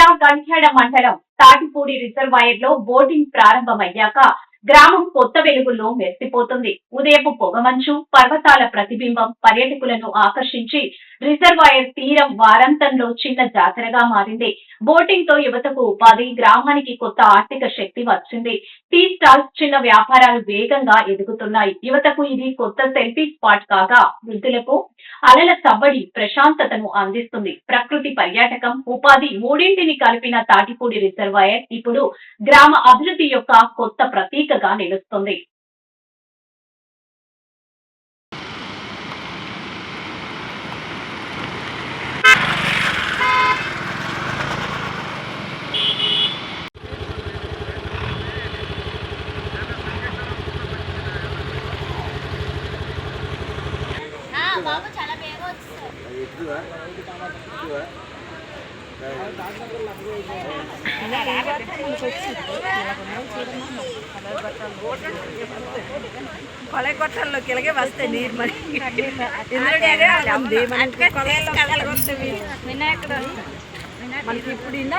కంఠ్యాడ మండలం తాటిపూడి రిజర్వాయర్లో బోటింగ్ ప్రారంభమయ్యాక గ్రామం కొత్త వెలుగుల్లో మెరిసిపోతుంది. ఉదయపు పొగమంచు పర్వతాల ప్రతిబింబం పర్యాటకులను ఆకర్షించి రిజర్వాయర్ తీరం వారాంతంలో చిన్న జాతరగా మారింది. బోటింగ్తో యువతకు ఉపాధి గ్రామానికి కొత్త ఆర్థిక శక్తి వచ్చింది. టీ స్టాల్స్ చిన్న వ్యాపారాలు వేగంగా ఎదుగుతున్నాయి. యువతకు ఇది కొత్త సెల్ఫీ స్పాట్ కాగా వృద్ధులకు అలల సవ్వడి ప్రశాంతతను అందిస్తుంది. ప్రకృతి పర్యాటకం ఉపాధి మూడింటిని కలిపిన తాటిపూడి రిజర్వాయర్ ఇప్పుడు గ్రామ అభివృద్ధి యొక్క కొత్త ప్రతీకగా నిలుస్తుంది. బాబు చాలా బేగా కొలై కొట్టాల్లోకి ఇలాగే వస్తాయి నీరు మరి వినాయకుడు. మనకి ఇప్పుడు ఇన్నా